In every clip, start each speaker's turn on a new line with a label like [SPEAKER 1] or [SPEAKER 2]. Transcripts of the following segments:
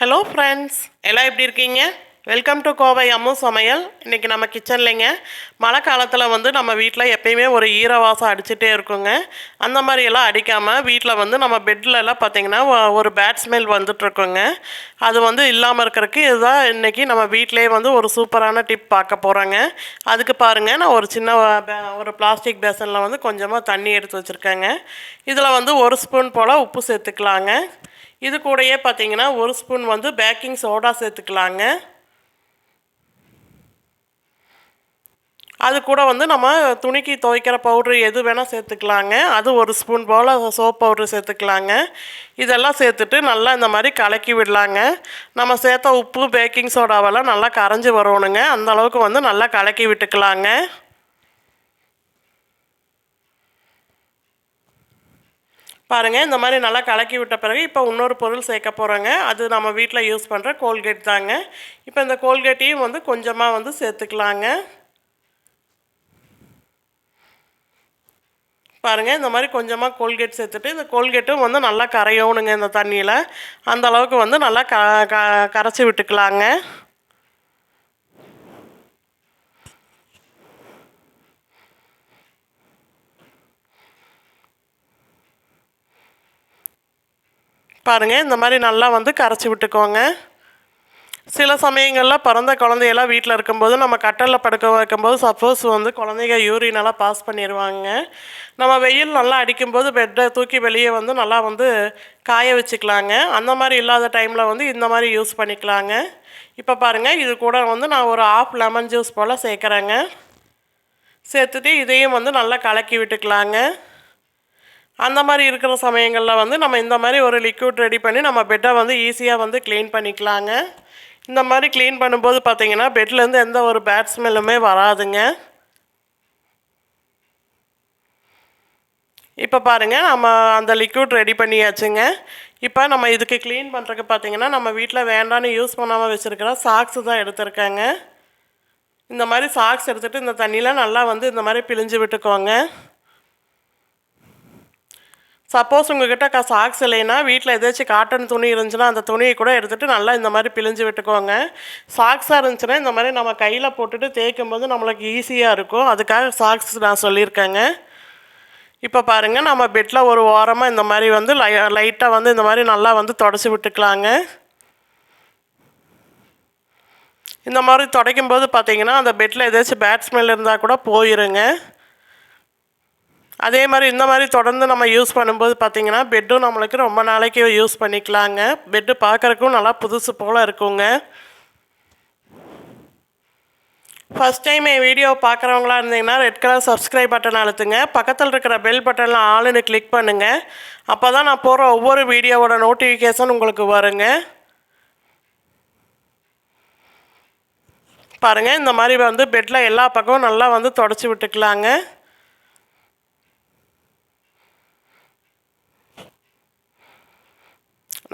[SPEAKER 1] Hello friends எல்லாம் எப்படி இருக்கீங்க? வெல்கம் டு கோவை அம்மு சமையல். இன்றைக்கி நம்ம கிச்சன்லேங்க. மழை காலத்தில் வந்து நம்ம வீட்டில் எப்பயுமே ஒரு ஈரவாசம் அடிச்சுட்டே இருக்குங்க. அந்த மாதிரியெல்லாம் அடிக்காமல் வீட்டில் வந்து நம்ம பெட்லெலாம் பார்த்திங்கன்னா ஒரு பேட் ஸ்மெல் வந்துட்டுருக்குங்க அது வந்து இல்லாமல் இருக்கிறதுக்கு இதுதான் இன்றைக்கி நம்ம வீட்டிலே வந்து ஒரு சூப்பரான டிப் பார்க்க போகிறோங்க அதுக்கு பாருங்கள் நான் ஒரு சின்ன பே- ஒரு பிளாஸ்டிக் பேசனில் வந்து கொஞ்சமாக தண்ணி எடுத்து வச்சுருக்கேங்க. இதில் வந்து ஒரு ஸ்பூன் போல் உப்பு சேர்த்துக்கலாங்க. இது கூடயே பார்த்தீங்கன்னா ஒரு ஸ்பூன் வந்து பேக்கிங் சோடா சேர்த்துக்கலாங்க. அது கூட வந்து நம்ம துணிக்கு துவைக்கிற பவுட்ரு எது வேணால் சேர்த்துக்கலாங்க. அது ஒரு ஸ்பூன் போல் சோப் பவுட்ரு சேர்த்துக்கலாங்க. இதெல்லாம் சேர்த்துட்டு நல்லா இந்த மாதிரி கலக்கி விடலாங்க. நம்ம சேர்த்த உப்பு பேக்கிங் சோடாவெல்லாம் நல்லா கரைஞ்சி வரணுங்க. அந்தளவுக்கு வந்து நல்லா கலக்கி விட்டுக்கலாங்க. பாருங்கள் இந்த மாதிரி நல்லா கலக்கி விட்ட பிறகு இப்போ இன்னொரு பொருள் சேர்க்க போகிறோங்க அது நம்ம வீட்டில் யூஸ் பண்ணுற கோல்கேட் தாங்க. இப்போ இந்த கோல்கேட்டையும் வந்து கொஞ்சமாக வந்து சேர்த்துக்கலாங்க. பாருங்கள் இந்த மாதிரி கொஞ்சமாக கோல்கேட் சேர்த்துட்டு இந்த கோல்கேட்டும் வந்து நல்லா கரையணுங்க இந்த தண்ணியில். அந்த அளவுக்கு வந்து நல்லா க க கரைச்சி விட்டுக்கலாங்க. பாருங்கள் இந்த மாதிரி நல்லா வந்து கரைச்சி விட்டுக்கோங்க. சில சமயங்களில் பிறந்த குழந்தையெல்லாம் வீட்டில் இருக்கும்போது நம்ம கட்டலில் படுக்க வைக்கும்போது சப்போஸ் வந்து குழந்தைங்க யூரினெல்லாம் பாஸ் பண்ணிடுவாங்க நம்ம வெயில் நல்லா அடிக்கும்போது பெட்டை தூக்கி வெளியே வந்து நல்லா வந்து காய வச்சுக்கலாங்க. அந்த மாதிரி இல்லாத டைமில் வந்து இந்த மாதிரி யூஸ் பண்ணிக்கலாங்க. இப்போ பாருங்கள் இது கூட வந்து நான் ஒரு ஆஃப் லெமன் ஜூஸ் போல் சேர்க்குறேங்க. சேர்த்துட்டு இதையும் வந்து நல்லா கலக்கி விட்டுக்கலாங்க. அந்த மாதிரி இருக்கிற சமயங்களில் வந்து நம்ம இந்த மாதிரி ஒரு லிக்யூட் ரெடி பண்ணி நம்ம பெட்டை வந்து ஈஸியாக வந்து க்ளீன் பண்ணிக்கலாங்க. இந்த மாதிரி க்ளீன் பண்ணும்போது பார்த்தீங்கன்னா பெட்லேருந்து எந்த ஒரு பேட் ஸ்மெல்லுமே வராதுங்க. இப்போ பாருங்கள் நம்ம அந்த லிக்யூட் ரெடி பண்ணியாச்சுங்க. இப்போ நம்ம இதுக்கு க்ளீன் பண்ணுறதுக்கு பார்த்தீங்கன்னா நம்ம வீட்டில் வேண்டான்னு யூஸ் பண்ணாமல் வச்சுருக்கிற சாக்ஸு தான் எடுத்திருக்கேங்க. இந்த மாதிரி சாக்ஸ் எடுத்துகிட்டு இந்த தண்ணியில் நல்லா வந்து இந்த மாதிரி பிழிஞ்சு விட்டுக்கோங்க. சப்போஸ் உங்ககிட்ட க சாக்ஸ் இல்லைன்னா வீட்டில் ஏதாச்சும் காட்டன் துணி இருந்துச்சுன்னா அந்த துணியை கூட எடுத்துகிட்டு நல்லா இந்த மாதிரி பிழிஞ்சு விட்டுக்கோங்க. சாக்ஸாக இருந்துச்சுன்னா இந்த மாதிரி நம்ம கையில் போட்டுட்டு தேய்க்கும் போது நம்மளுக்கு ஈஸியாக இருக்கும். அதுக்காக சாக்ஸ் நான் சொல்லியிருக்கேங்க. இப்போ பாருங்கள் நம்ம பெட்டில் ஒரு ஓரமாக இந்த மாதிரி வந்து லை லைட்டாக வந்து இந்த மாதிரி நல்லா வந்து தொடச்சி விட்டுக்கலாங்க. இந்த மாதிரி துடைக்கும் போது பார்த்தீங்கன்னா அந்த பெட்டில் ஏதாச்சும் பேட் ஸ்மெல் இருந்தால் கூட போயிருங்க. அதே மாதிரி இந்த மாதிரி தொடர்ந்து நம்ம யூஸ் பண்ணும்போது பார்த்தீங்கன்னா பெட்டும் நம்மளுக்கு ரொம்ப நாளைக்கு யூஸ் பண்ணிக்கலாங்க. பெட்டு பார்க்குறக்கும் நல்லா புதுசு போல் இருக்குங்க. ஃபஸ்ட் டைம் என் வீடியோ பார்க்குறவங்களா இருந்தீங்கன்னா ரெட் கலர் சப்ஸ்கிரைப் பட்டன் அழுத்துங்க. பக்கத்தில் இருக்கிற பெல் பட்டனில் ஆளுன்னு கிளிக் பண்ணுங்கள் அப்போ தான் நான் போகிற ஒவ்வொரு வீடியோவோட நோட்டிஃபிகேஷன் உங்களுக்கு வருங்க. பாருங்கள் இந்த மாதிரி வந்து பெட்டில் எல்லா பக்கமும் நல்லா வந்து தொடச்சி விட்டுக்கலாங்க.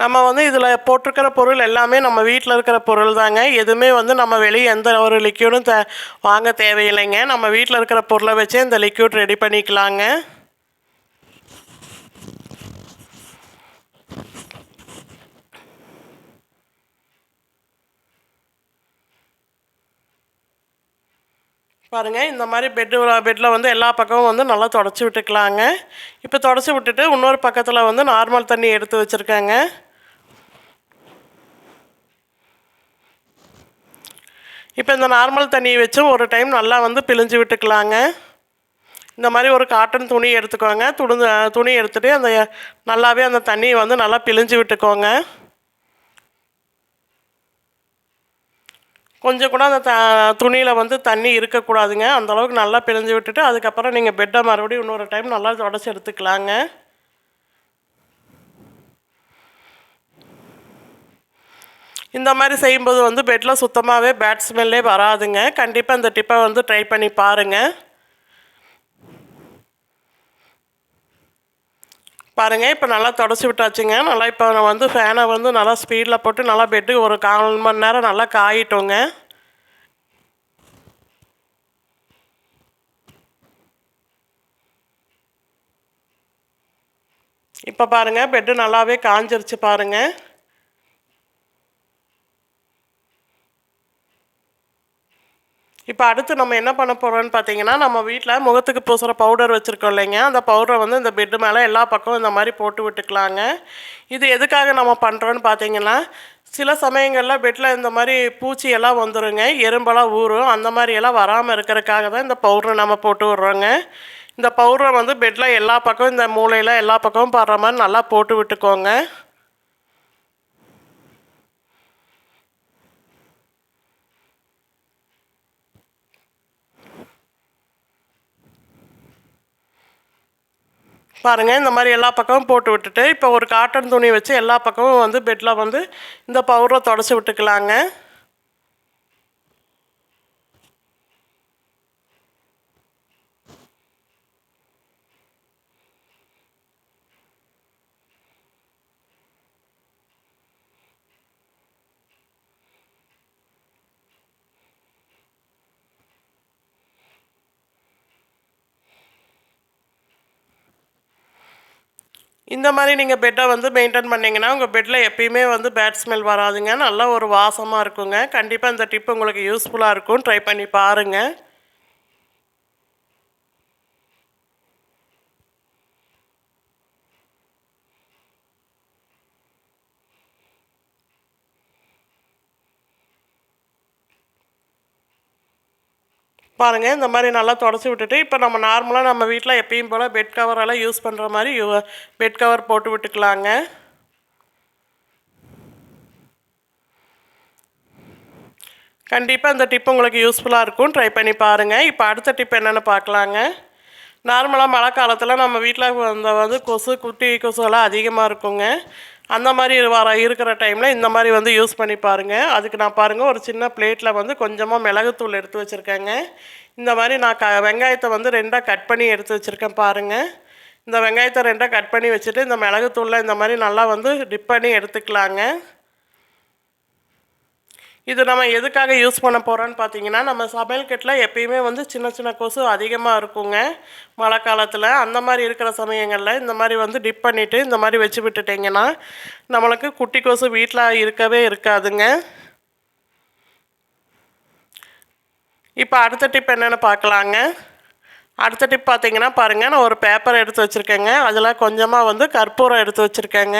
[SPEAKER 1] நம்ம வந்து இதில் போட்டிருக்கிற பொருள் எல்லாமே நம்ம வீட்டில் இருக்கிற பொருள் தாங்க. எதுவுமே வந்து நம்ம வெளியே எந்த ஒரு லிக்யூடும் த வாங்க தேவையில்லைங்க. நம்ம வீட்டில் இருக்கிற பொருளை வச்சே இந்த லிக்யூட் ரெடி பண்ணிக்கலாங்க. பாருங்கள் இந்த மாதிரி பெட்டு பெட்டில் வந்து எல்லா பக்கமும் வந்து நல்லா தொடச்சி விட்டுக்கலாங்க. இப்போ தொடச்சி விட்டுட்டு இன்னொரு பக்கத்தில் வந்து நார்மல் தண்ணி எடுத்து வச்சுருக்கேங்க. இப்போ இந்த நார்மல் தண்ணியை வச்சும் ஒரு டைம் நல்லா வந்து பிழிஞ்சு விட்டுக்கலாங்க. இந்த மாதிரி ஒரு காட்டன் துணி எடுத்துக்கோங்க. துணிந்து துணி எடுத்துகிட்டு அந்த நல்லாவே அந்த தண்ணியை வந்து நல்லா பிழிஞ்சு விட்டுக்கோங்க. கொஞ்சம் கூட அந்த த துணியில் வந்து தண்ணி இருக்கக்கூடாதுங்க. அந்த அளவுக்கு நல்லா பிழிஞ்சு விட்டுட்டு அதுக்கப்புறம் நீங்கள் பெட்டை மறுபடியும் இன்னொரு டைம் நல்லா தொடச்சி எடுத்துக்கலாங்க. இந்த மாதிரி செய்யும்போது வந்து பெட்டில் சுத்தமாகவே பேட் ஸ்மெல்லே வராதுங்க. கண்டிப்பாக இந்த டிப்பை வந்து ட்ரை பண்ணி பாருங்கள் பாருங்கள் இப்போ நல்லா தொடச்சி விட்டாச்சுங்க. நல்லா இப்போ நான் வந்து ஃபேனை வந்து நல்லா ஸ்பீடில் போட்டு நல்லா பெட்டு ஒரு கால் மணி நேரம் நல்லா காயிட்டோங்க. இப்போ பாருங்கள் பெட்டு நல்லாவே காஞ்சிருச்சு பாருங்கள் இப்போ அடுத்து நம்ம என்ன பண்ண போகிறோம்னு பார்த்தீங்கன்னா நம்ம வீட்டில் முகத்துக்கு பூசுகிற பவுடர் வச்சுருக்கோம் இல்லைங்க. அந்த பவுடரை வந்து இந்த பெட்டு மேலே எல்லா பக்கமும் இந்த மாதிரி போட்டு விட்டுக்கலாங்க. இது எதுக்காக நம்ம பண்ணுறோன்னு பார்த்தீங்கன்னா சில சமயங்களில் பெட்டில் இந்த மாதிரி பூச்சி எல்லாம் வந்துருங்க. எறும்பெல்லாம் ஊறும். அந்த மாதிரி எல்லாம் வராமல் இருக்கிறதுக்காக தான் இந்த பவுடரை நம்ம போட்டு விட்றோங்க. இந்த பவுடரை வந்து பெட்டில் எல்லா பக்கமும் இந்த மூலையில் எல்லா பக்கமும் படுற மாதிரி நல்லா போட்டு விட்டுக்கோங்க. பாருங்கள் இந்த மாதிரி எல்லா பக்கமும் போட்டு விட்டுட்டு இப்போ ஒரு காட்டன் துணி வச்சு எல்லா பக்கமும் வந்து பெட்டில் வந்து இந்த பவுடரை தொடச்சி விட்டுக்கலாங்க. இந்த மாதிரி நீங்கள் பெட்டை வந்து மெயின்டைன் பண்ணிங்கன்னா உங்கள் பெட்டில் எப்பயுமே வந்து பேட் ஸ்மெல் வராதுங்க. நல்ல ஒரு வாசமாக இருக்குங்க. கண்டிப்பாக இந்த டிப் உங்களுக்கு யூஸ்ஃபுல்லாக இருக்கும். ட்ரை பண்ணி பாருங்கள் பாருங்கள் இந்த மாதிரி நல்லா தொடச்சி விட்டுட்டு இப்போ நம்ம நார்மலாக நம்ம வீட்டில் எப்பயும் போல் பெட் கவரெல்லாம் யூஸ் பண்ணுற மாதிரி பெட் கவர் போட்டு விட்டுக்கலாங்க. கண்டிப்பாக இந்த டிப் உங்களுக்கு யூஸ்ஃபுல்லாக இருக்கும். ட்ரை பண்ணி பாருங்கள் இப்போ அடுத்த டிப் என்னென்னு பார்க்கலாங்க நார்மலாக மழை காலத்தில் நம்ம வீட்டில் இந்த வந்து கொசு குட்டி கொசுலாம் அதிகமாக இருக்குங்க. அந்த மாதிரி வர இருக்கிற டைமில் இந்த மாதிரி வந்து யூஸ் பண்ணி பாருங்கள் அதுக்கு நான் பாருங்கள் ஒரு சின்ன பிளேட்டில் வந்து கொஞ்சமாக மிளகுத்தூள் எடுத்து வச்சுருக்கேங்க. இந்த மாதிரி நான் க வெங்காயத்தை வந்து ரெண்டாக கட் பண்ணி எடுத்து வச்சுருக்கேன் பாருங்கள் இந்த வெங்காயத்தை ரெண்டாக கட் பண்ணி வச்சுட்டு இந்த மிளகுத்தூளில் இந்த மாதிரி நல்லா வந்து டிப் பண்ணி எடுத்துக்கலாங்க. இது நம்ம எதுக்காக யூஸ் பண்ண போகிறோன்னு பார்த்தீங்கன்னா நம்ம சமையல் கட்டில் எப்பயுமே வந்து சின்ன சின்ன கொசு அதிகமாக இருக்குங்க. மழை காலத்தில் அந்த மாதிரி இருக்கிற சமயங்களில் இந்த மாதிரி வந்து டிப் பண்ணிவிட்டு இந்த மாதிரி வச்சு விட்டுட்டிங்கன்னா நம்மளுக்கு குட்டி கொசு வீட்டில் இருக்கவே இருக்காதுங்க. இப்போ அடுத்த டிப் என்னென்னு பார்க்கலாங்க அடுத்த டிப் பார்த்தீங்கன்னா பாருங்கள் நான் ஒரு பேப்பர் எடுத்து வச்சுருக்கேங்க. அதில் கொஞ்சமாக வந்து கற்பூரம் எடுத்து வச்சுருக்கேங்க.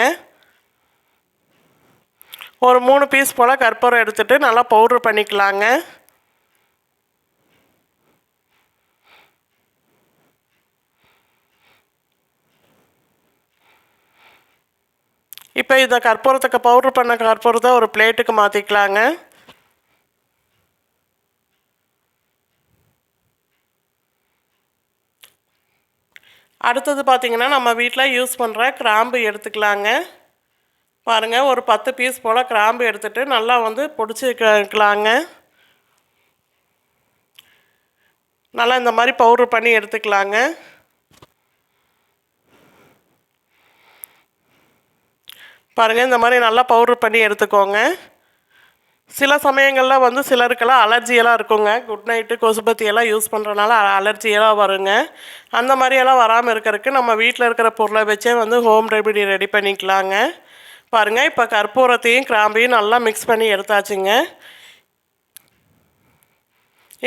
[SPEAKER 1] ஒரு மூணு பீஸ் போல் கற்பூரம் எடுத்துகிட்டு நல்லா பவுட்ரு பண்ணிக்கலாங்க. இப்போ இதை கற்பூரத்துக்கு பவுட்ரு பண்ண கற்பூரத்தை ஒரு பிளேட்டுக்கு மாற்றிக்கலாங்க அடுத்தது பார்த்திங்கன்னா நம்ம வீட்டில் யூஸ் பண்ணுற கிராம்பு எடுத்துக்கலாங்க. பாருங்கள் ஒரு பத்து பீஸ் போல் கிராம்பு எடுத்துகிட்டு நல்லா வந்து பிடிச்சிக்கலாங்க நல்லா இந்த மாதிரி பவுட்ரு பண்ணி எடுத்துக்கலாங்க. பாருங்கள் இந்த மாதிரி நல்லா பவுட்ரு பண்ணி எடுத்துக்கோங்க. சில சமயங்களில் வந்து சிலருக்கெல்லாம் அலர்ஜியெல்லாம் இருக்குங்க. குட் நைட்டு கொசுபத்தியெல்லாம் யூஸ் பண்ணுறனால அலர்ஜியெல்லாம் வருங்க. அந்த மாதிரியெல்லாம் வராமல் இருக்கிறதுக்கு நம்ம வீட்டில் இருக்கிற பொருளை வச்சே வந்து ஹோம் ரெமெடி ரெடி பண்ணிக்கலாங்க. பாருங்கள் இப்போ கற்பூரத்தையும் கிராம்பையும் நல்லா மிக்ஸ் பண்ணி எடுத்தாச்சுங்க.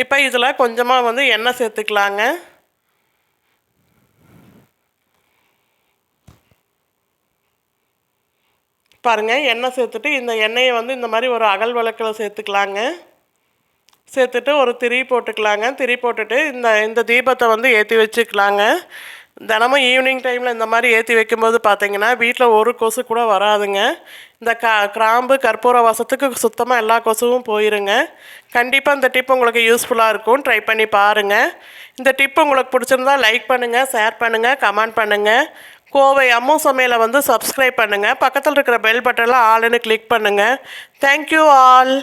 [SPEAKER 1] இப்போ இதில் கொஞ்சமாக வந்து எண்ணெய் சேர்த்துக்கலாங்க. பாருங்கள் எண்ணெய் சேர்த்துட்டு இந்த எண்ணெயை வந்து இந்த மாதிரி ஒரு அகல் விளக்கில் சேர்த்துக்கலாங்க. சேர்த்துட்டு ஒரு திரி போட்டுக்கலாங்க. திரி போட்டுட்டு இந்த இந்த தீபத்தை வந்து ஏற்றி வச்சுக்கலாங்க. தினமும் ஈவினிங் டைமில் இந்த மாதிரி ஏற்றி வைக்கும்போது பார்த்தீங்கன்னா வீட்டில் ஒரு கொசு கூட வராதுங்க. இந்த கா கிராம்பு கற்பூர வாசத்துக்கு சுத்தமாக எல்லா கொசுவும் போயிருங்க. கண்டிப்பாக இந்த டிப் உங்களுக்கு யூஸ்ஃபுல்லாக இருக்கும். ட்ரை பண்ணி பாருங்கள் இந்த டிப் உங்களுக்கு பிடிச்சிருந்தா லைக் பண்ணுங்கள் ஷேர் பண்ணுங்கள் கமெண்ட் பண்ணுங்கள் கோவை அம்மு சமையலை வந்து சப்ஸ்கிரைப் பண்ணுங்கள் பக்கத்தில் இருக்கிற பெல் பட்டனில் ஆளுன்னு கிளிக் பண்ணுங்கள் தேங்க்யூ ஆல்